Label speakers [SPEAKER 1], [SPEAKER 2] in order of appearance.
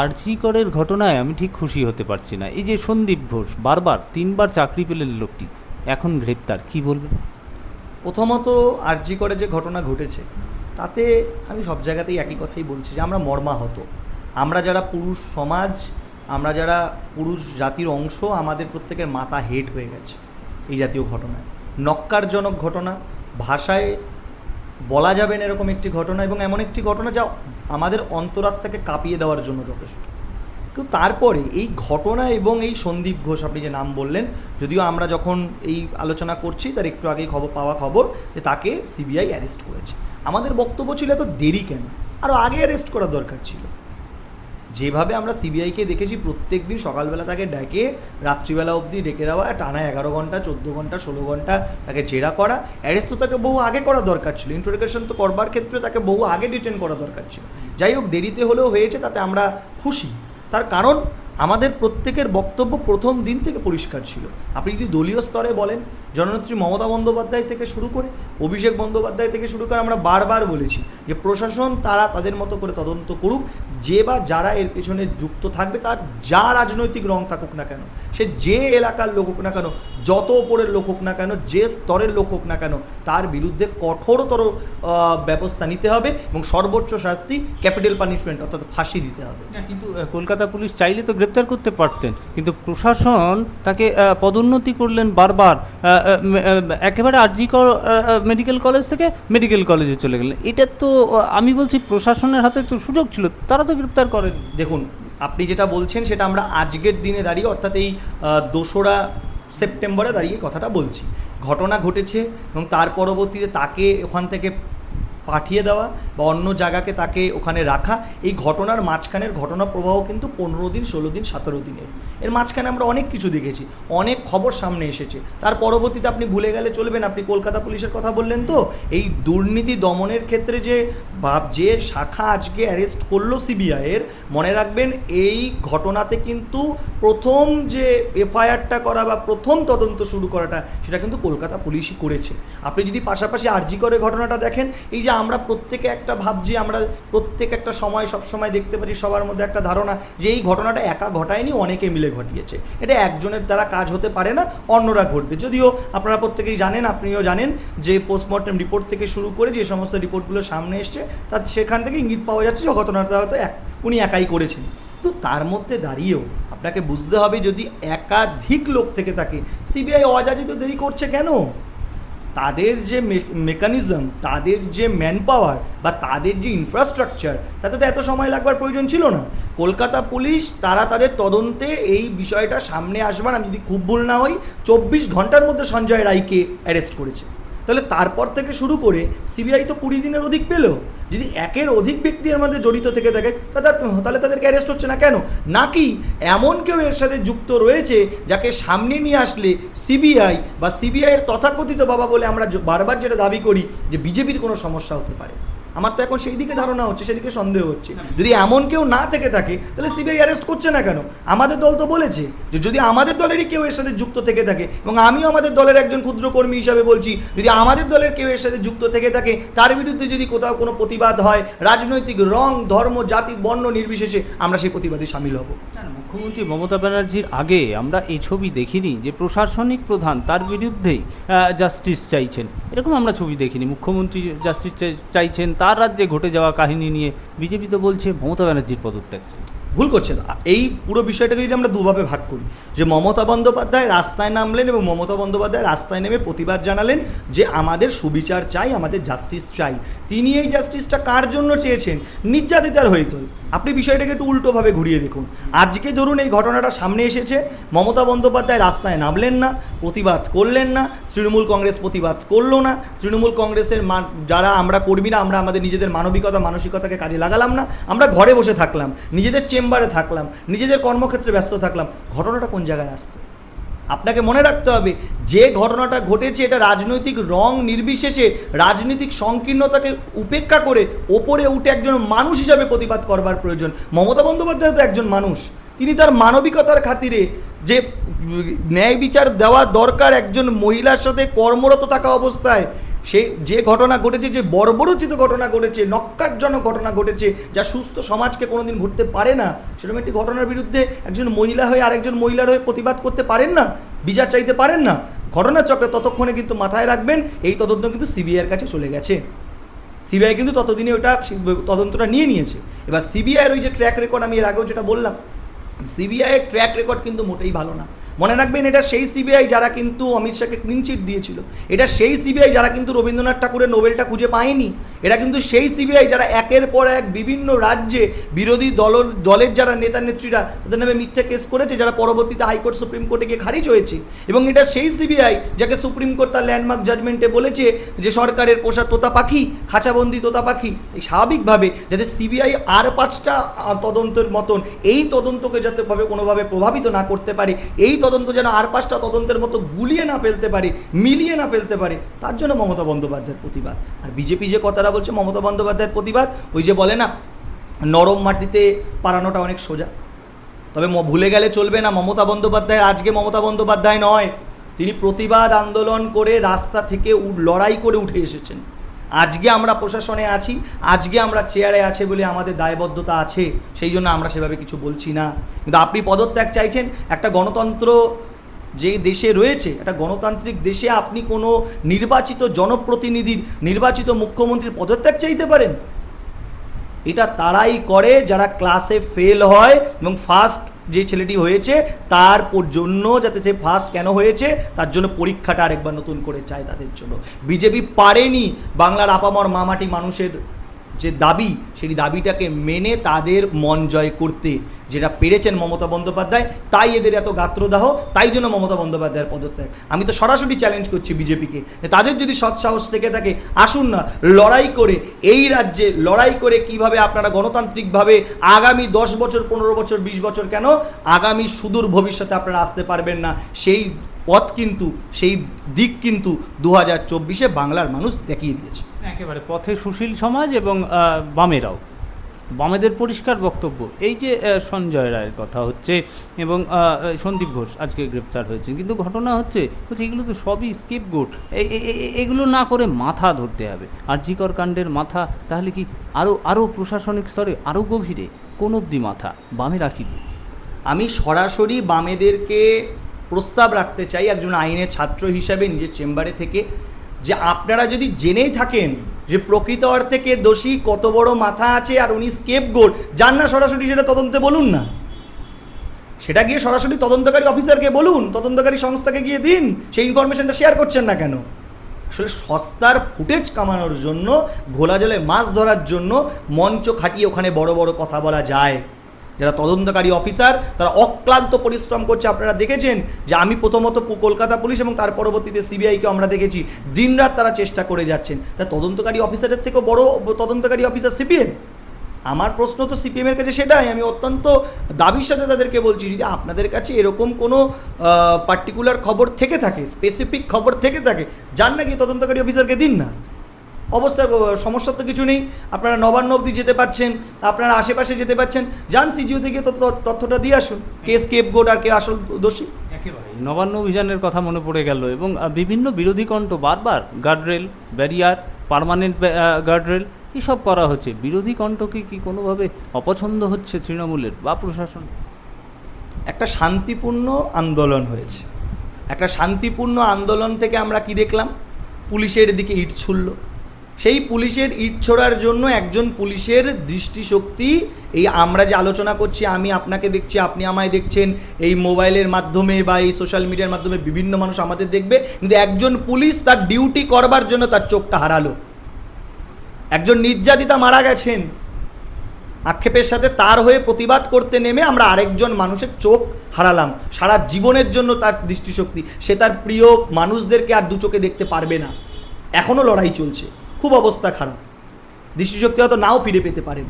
[SPEAKER 1] আরজিকরের ঘটনায় আমি ঠিক খুশি হতে পারছি না। এই যে সন্দীপ ঘোষ, বারবার তিনবার চাকরি পেলেন লোকটি, এখন গ্রেপ্তার, কি বলবেন?
[SPEAKER 2] প্রথমত আরজি করে যে ঘটনা ঘটেছে, তাতে আমি সব জায়গাতেই একই কথাই বলছি যে আমরা মর্মাহত। আমরা যারা পুরুষ সমাজ, আমরা যারা পুরুষ জাতির অংশ, আমাদের প্রত্যেকের মাথা হেট হয়ে গেছে এই জাতীয় ঘটনায়। নক্কারজনক ঘটনা, ভাষায় বলা যাবে না এরকম একটি ঘটনা এবং এমন একটি ঘটনা যা আমাদের অন্তরাত্মাকে কাঁপিয়ে দেওয়ার জন্য যথেষ্ট। কিন্তু তারপরে এই ঘটনা এবং এই সন্দীপ ঘোষ আপনি যে নাম বললেন, যদিও আমরা যখন এই আলোচনা করছি, তার একটু আগেই খবর, পাওয়া খবর যে তাকে সিবিআই অ্যারেস্ট করেছে। আমাদের বক্তব্য ছিল এত দেরি কেন? আরও আগে অ্যারেস্ট করা দরকার ছিল। যেভাবে আমরা সিবিআইকে দেখেছি, প্রত্যেক দিন সকালবেলা তাকে ডেকে, রাত্রিবেলা অবধি ডেকে দেওয়া টানা এগারো ঘণ্টা, চোদ্দ ঘণ্টা, ষোলো ঘণ্টা তাকে জেরা করা। অ্যারেস্ট তো তাকে বহু আগে করা দরকার ছিল। ইন্টারোগেশন তো করবার ক্ষেত্রে তাকে বহু আগে ডিটেন করা দরকার ছিল। যাই হোক, দেরিতে হলেও হয়েছে, তাতে আমরা খুশি। তার কারণ আমাদের প্রত্যেকের বক্তব্য প্রথম দিন থেকে পরিষ্কার ছিল। আপনি যদি দলীয় স্তরে বলেন, জননেত্রী মমতা বন্দ্যোপাধ্যায় থেকে শুরু করে অভিষেক বন্দ্যোপাধ্যায় থেকে শুরু করে আমরা বারবার বলেছি যে প্রশাসন তারা তাদের মতো করে তদন্ত করুক, যে বা যারা এর পেছনে যুক্ত থাকবে তার যা রাজনৈতিক রং থাকুক না কেন, সে যে এলাকার লোক হোক না কেন, যত ওপরের লোক হোক না কেন, যে স্তরের লোক হোক না কেন, তার বিরুদ্ধে কঠোরতর ব্যবস্থা নিতে হবে এবং সর্বোচ্চ শাস্তি ক্যাপিটাল পানিশমেন্ট অর্থাৎ ফাঁসি দিতে হবে।
[SPEAKER 1] কিন্তু কলকাতা পুলিশ চাইলে তো গ্রেপ্তার করতে পারতেন। কিন্তু প্রশাসন তাকে পদোন্নতি করলেন বারবার। একেবারে আরজিকর মেডিকেল কলেজ থেকে মেডিকেল কলেজে চলে গেলেন। এটা তো আমি বলছি প্রশাসনের হাতে তো সুযোগ ছিল, তারা তো গ্রেপ্তার করেন।
[SPEAKER 2] দেখুন, আপনি যেটা বলছেন সেটা আমরা আজকের দিনে দাঁড়িয়ে, অর্থাৎ এই দোসরা সেপ্টেম্বরে দাঁড়িয়ে কথাটা বলছি। ঘটনা ঘটেছে এবং তার পরবর্তীতে তাকে ওখান থেকে পাঠিয়ে দেওয়া বা অন্য জায়গাকে তাকে ওখানে রাখা, এই ঘটনার মাঝখানের ঘটনা প্রবাহ কিন্তু পনেরো দিন, ষোলো দিন, সতেরো দিনের। এর মাঝখানে আমরা অনেক কিছু দেখেছি, অনেক খবর সামনে এসেছে। তার পরবর্তীতে আপনি ভুলে গেলে চলবেন আপনি কলকাতা পুলিশের কথা বললেন তো? এই দুর্নীতি দমনের ক্ষেত্রে যে ভাব, যে শাখা আজকে অ্যারেস্ট করল সিবিআইয়ের মনে রাখবেন এই ঘটনাতে কিন্তু প্রথম যে এফআইআরটা করা বা প্রথম তদন্ত শুরু করাটা, সেটা কিন্তু কলকাতা পুলিশই করেছে। আপনি যদি পাশাপাশি আরজি করে ঘটনাটা দেখেন, এই যে আমরা প্রত্যেকে একটা ভাবছি, আমরা প্রত্যেক একটা সময় সব সময় দেখতে পাচ্ছি, সবার মধ্যে একটা ধারণা যে এই ঘটনাটা একা ঘটায়নি, অনেকে মিলে ঘটিয়েছে। এটা একজনের দ্বারা কাজ হতে পারে না, অন্যরা ঘটবে। যদিও আপনারা প্রত্যেকেই জানেন, আপনিও জানেন যে পোস্টমর্টম রিপোর্ট থেকে শুরু করে যে সমস্ত রিপোর্টগুলো সামনে এসছে, তার সেখান থেকে ইঙ্গিত পাওয়া যাচ্ছে যে ঘটনাটা হয়তো এক, উনি একাই করেছেন। তো তার মধ্যে দাঁড়িয়েও আপনাকে বুঝতে হবে, যদি একাধিক লোক থেকে থাকে, সিবিআই অযাচিত দেরি করছে কেন? তাদের যে মেকানিজম তাদের যে ম্যান পাওয়ার বা তাদের যে ইনফ্রাস্ট্রাকচার তাতে তো এত সময় লাগবার প্রয়োজন ছিল না। কলকাতা পুলিশ, তারা তাদের তদন্তে এই বিষয়টা সামনে আসবার, আমি যদি খুব ভুল না হই, চব্বিশ ঘণ্টার মধ্যে সঞ্জয় রায়কে অ্যারেস্ট করেছে। তাহলে তারপর থেকে শুরু করে সিবিআই তো কুড়ি দিনের অধিক পেল। যদি একের অধিক ব্যক্তি এর মধ্যে জড়িত থেকে থাকে তাহলে তাদেরকে অ্যারেস্ট হচ্ছে না কেন? নাকি এমন কেউ এর সাথে যুক্ত রয়েছে যাকে সামনে নিয়ে আসলে সিবিআই বা সিবিআইয়ের তথাকথিত বাবা বলে আমরা বারবার যেটা দাবি করি যে বিজেপির কোনো সমস্যা হতে পারে। আমার তো এখন সেই দিকে ধারণা হচ্ছে, সেদিকে সন্দেহ হচ্ছে। যদি এমন কেউ না থেকে থাকে, তাহলে সিবিআই অ্যারেস্ট করছে না কেন? আমাদের দল তো বলেছে যে যদি আমাদের দলেরই কেউ এর সাথে যুক্ত থেকে থাকে, এবং আমিও আমাদের দলের একজন ক্ষুদ্র কর্মী হিসাবে বলছি, যদি আমাদের দলের কেউ এর সাথে যুক্ত থেকে থাকে, তার বিরুদ্ধে যদি কোথাও কোনো প্রতিবাদ হয়, রাজনৈতিক রং, ধর্ম, জাতি, বর্ণ নির্বিশেষে আমরা সেই প্রতিবাদে সামিল হব।
[SPEAKER 1] মুখ্যমন্ত্রী মমতা ব্যানার্জির আগে আমরা এই ছবি দেখিনি যে প্রশাসনিক প্রধান তার বিরুদ্ধেই জাস্টিস চাইছেন। এরকম আমরা ছবি দেখিনি। মুখ্যমন্ত্রী জাস্টিস চাইছেন তার রাজ্যে ঘটে যাওয়া কাহিনী নিয়ে বিজেপি তো বলছে মমতা ব্যানার্জির পদত্যাগ।
[SPEAKER 2] ভুল করছেন এই পুরো বিষয়টাকে যদি আমরা দুভাবে ভাগ করি, যে মমতা বন্দ্যোপাধ্যায় রাস্তায় নামলেন এবং মমতা বন্দ্যোপাধ্যায় রাস্তায় নেমে প্রতিবাদ জানালেন যে আমাদের সুবিচার চাই, আমাদের জাস্টিস চাই। তিনি এই জাস্টিসটা কার জন্য চেয়েছেন? নির্যাতিতার হয়ে হইতো। আপনি বিষয়টাকে একটু উল্টোভাবে ঘুরিয়ে দেখুন। আজকে ধরুন এই ঘটনাটা সামনে এসেছে, মমতা বন্দ্যোপাধ্যায় রাস্তায় নামলেন না, প্রতিবাদ করলেন না, তৃণমূল কংগ্রেস প্রতিবাদ করল না, তৃণমূল কংগ্রেসের যারা আমরা কর্মীরা, আমরা আমাদের নিজেদের মানবিকতা, মানসিকতাকে কাজে লাগালাম না, আমরা ঘরে বসে থাকলাম, নিজেদের চেম্বারে থাকলাম, নিজেদের কর্মক্ষেত্রে ব্যস্ত থাকলাম। ঘটনাটা কোন জায়গায় আসতো? আপনাকে মনে রাখতে হবে, যে ঘটনাটা ঘটেছে এটা রাজনৈতিক রং নির্বিশেষে, রাজনৈতিক সংকীর্ণতাকে উপেক্ষা করে ওপরে উঠে একজন মানুষ হিসাবে প্রতিবাদ করবার প্রয়োজন। মমতা বন্দ্যোপাধ্যায় তো একজন মানুষ। তিনি তার মানবিকতার খাতিরে যে ন্যায় বিচার দেওয়া দরকার একজন মহিলার সাথে কর্মরত থাকা অবস্থায় সে যে ঘটনা ঘটেছে, যে বর্বরোচিত ঘটনা ঘটেছে নক্কারজনক ঘটনা ঘটেছে, যা সুস্থ সমাজকে কোনোদিন ঘটতে পারে না, সেরকম একটি ঘটনার বিরুদ্ধে একজন মহিলা হয়ে আরেকজন মহিলার হয়ে প্রতিবাদ করতে পারেন না, বিচার চাইতে পারেন না। ঘটনার চক্রে ততক্ষণে কিন্তু মাথায় রাখবেন, এই তদন্ত কিন্তু সিবিআইয়ের কাছে চলে গেছে। সিবিআই কিন্তু ততদিনে ওটা তদন্তটা নিয়ে নিয়েছে। এবার সিবিআইয়ের ওই যে ট্র্যাক রেকর্ড আমি এর আগেও যেটা বললাম সিবিআইয়ের ট্র্যাক রেকর্ড কিন্তু মোটেই ভালো না। মনে রাখবেন, এটা সেই সিবিআই যারা কিন্তু অমিত শাহকে ক্লিন চিট দিয়েছিল। এটা সেই সিবিআই যারা কিন্তু রবীন্দ্রনাথ ঠাকুরের নোবেলটা খুঁজে পায়নি। এটা কিন্তু সেই সিবিআই যারা একের পর এক বিভিন্ন রাজ্যে বিরোধী দল, দলের যারা নেতা নেত্রীরা, তাদের নামে মিথ্যা কেস করেছে, যারা পরবর্তীতে হাইকোর্ট, সুপ্রিম কোর্টে গিয়ে খারিজ হয়েছে। এবং এটা সেই সিবিআই যাকে সুপ্রিম কোর্ট তার ল্যান্ডমার্ক জাজমেন্টে বলেছে যে সরকারের পোষা তোতা পাখি, খাঁচাবন্দি তোতা পাখি স্বাভাবিকভাবে যাতে সিবিআই আর পাঁচটা তদন্তের মতন এই তদন্তকে যাতে ভাবে কোনোভাবে প্রভাবিত না করতে পারে, এই তদন্ত যেন আর পাঁচটা তদন্তের মতো গুলিয়ে না ফেলতে পারে, মিলিয়ে না ফেলতে পারে, তার জন্য মমতা বন্দ্যোপাধ্যায়ের প্রতিবাদ। আর বিজেপি যে কথাটা বলছে, মমতা বন্দ্যোপাধ্যায়ের প্রতিবাদ, ওই যে বলে না, নরম মাটিতে পারানোটা অনেক সোজা। তবে ভুলে গেলে চলবে না, মমতা বন্দ্যোপাধ্যায় আজকে মমতা বন্দ্যোপাধ্যায় নয়, তিনি প্রতিবাদ আন্দোলন করে রাস্তা থেকে লড়াই করে উঠে এসেছেন। আজকে আমরা প্রশাসনে আছি, আজকে আমরা চেয়ারে আছে বলে আমাদের দায়বদ্ধতা আছে, সেই জন্য আমরা সেভাবে কিছু বলছি না। কিন্তু আপনি পদত্যাগ চাইছেন, একটা গণতন্ত্র যে দেশে রয়েছে, একটা গণতান্ত্রিক দেশে আপনি কোনো নির্বাচিত জনপ্রতিনিধির, নির্বাচিত মুখ্যমন্ত্রীর পদত্যাগ চাইতে পারেন? এটা তারাই করে, যারা ক্লাসে ফেল হয় এবং ফার্স্ট যে ছেলেটি হয়েছে, তার জন্য যাতে সে ফার্স্ট কেন হয়েছে, তার জন্য পরীক্ষাটা আরেকবার নতুন করে চায় তাদের জন্য। বিজেপি পারেনি বাংলার আপামর মামাটি মানুষের যে দাবি, সেই দাবিটাকে মেনে তাদের মন জয় করতে যেটা পেরেছেন মমতা বন্দ্যোপাধ্যায়, তাই এদের এত গাত্রদাহ, তাই জন্য মমতা বন্দ্যোপাধ্যায়ের পদত্যাগ। আমি তো সরাসরি চ্যালেঞ্জ করছি বিজেপিকে তাদের যদি সৎসাহস থেকে থাকে, আসুন না, লড়াই করে এই রাজ্যে, লড়াই করে কীভাবে আপনারা গণতান্ত্রিকভাবে আগামী দশ বছর, পনেরো বছর, বিশ বছর কেন আগামী সুদূর ভবিষ্যতে আপনারা আসতে পারবেন না। সেই পথ কিন্তু, সেই দিক কিন্তু দু হাজার চব্বিশে বাংলার মানুষ দেখিয়ে দিয়েছে।
[SPEAKER 1] একেবারে পথে সুশীল সমাজ এবং বামেরাও। বামেদের পরিষ্কার বক্তব্য, এই যে সঞ্জয় রায়ের কথা হচ্ছে এবং সন্দীপ ঘোষ আজকে গ্রেপ্তার হয়েছে কিন্তু ঘটনা হচ্ছে হচ্ছে এগুলো তো সবই স্কিপ গোট এগুলো না করে মাথা ধরতে হবে। আর্যিকর কাণ্ডের মাথা তাহলে কি আরও আরও প্রশাসনিক স্তরে আরও গভীরে? কোন অবধি মাথা? বামে কি?
[SPEAKER 2] আমি সরাসরি বামেদেরকে প্রস্তাব রাখতে চাই একজন আইনের ছাত্র হিসাবে নিজের চেম্বারে থেকে। যে আপনারা যদি জেনেই থাকেন যে প্রকৃত অর্থে কে দোষী, কত বড় মাথা আছে আর উনি স্কেপ গোড যান না সরাসরি সেটা তদন্তে বলুন না। সেটা গিয়ে সরাসরি তদন্তকারী অফিসারকে বলুন, তদন্তকারী সংস্থাকে গিয়ে দিন, সেই ইনফরমেশনটা শেয়ার করছেন না কেন? আসলে সস্তার ফুটেজ কামানোর জন্য, ঘোলা জলে মাছ ধরার জন্য মঞ্চ খাটিয়ে ওখানে বড় বড় কথা বলা যায়। যারা তদন্তকারী অফিসার, তারা অক্লান্ত পরিশ্রম করছে। আপনারা দেখেছেন যে আমি প্রথমত কলকাতা পুলিশ এবং তার পরবর্তীতে সিবিআইকে আমরা দেখেছি। দিনরাত তারা চেষ্টা করে যাচ্ছেন। তা তদন্তকারী অফিসারের থেকেও বড় তদন্তকারী অফিসার সিপিএম আমার প্রশ্ন তো সিপিএমের কাছে সেটাই। আমি অত্যন্ত দাবির সাথে তাদেরকে বলছি, যদি আপনাদের কাছে এরকম কোনো পার্টিকুলার খবর থেকে থাকে স্পেসিফিক খবর থেকে থাকে যান না কি তদন্তকারী অফিসারকে দিন না? অবস্থা সমস্যার তো কিছু নেই। আপনারা নবান্ন অবধি যেতে পারছেন আপনারা আশেপাশে যেতে পারছেন। যান সিজিও থেকে তথ্যটা দিয়ে আসুন। কে স্কেপ গোড আর কে আসল দোষী?
[SPEAKER 1] একেবারে নবান্ন অভিযানের কথা মনে পড়ে গেল এবং বিভিন্ন বিরোধী কণ্ঠ বারবার গার্ডরেল ব্যারিয়ার পার্মানেন্ট গার্ডরেল এসব করা হচ্ছে। বিরোধী কণ্ঠকে কি কোনোভাবে অপছন্দ হচ্ছে তৃণমূলের বা প্রশাসন?
[SPEAKER 2] একটা শান্তিপূর্ণ আন্দোলন হয়েছে। একটা শান্তিপূর্ণ আন্দোলন থেকে আমরা কি দেখলাম? পুলিশের দিকে ইট ছুড়ল। সেই পুলিশের ইট ছোড়ার জন্য একজন পুলিশের দৃষ্টিশক্তি। এই আমরা যে আলোচনা করছি, আমি আপনাকে দেখছি, আপনি আমায় দেখছেন, এই মোবাইলের মাধ্যমে বা এই সোশ্যাল মিডিয়ার মাধ্যমে বিভিন্ন মানুষ আমাদের দেখবে। কিন্তু একজন পুলিশ তার ডিউটি করবার জন্য তার চোখটা হারালো। একজন নির্যাতিতা মারা গেছেন। আক্ষেপের সাথে তার হয়ে প্রতিবাদ করতে নেমে আমরা আরেকজন মানুষের চোখ হারালাম। সারা জীবনের জন্য তার দৃষ্টিশক্তি। সে তার প্রিয় মানুষদেরকে আর দু চোখে দেখতে পারবে না। এখনও লড়াই চলছে। খুব অবস্থা খারাপ। দৃষ্টিশক্তি হয়তো নাও ফিরে পেতে পারেন।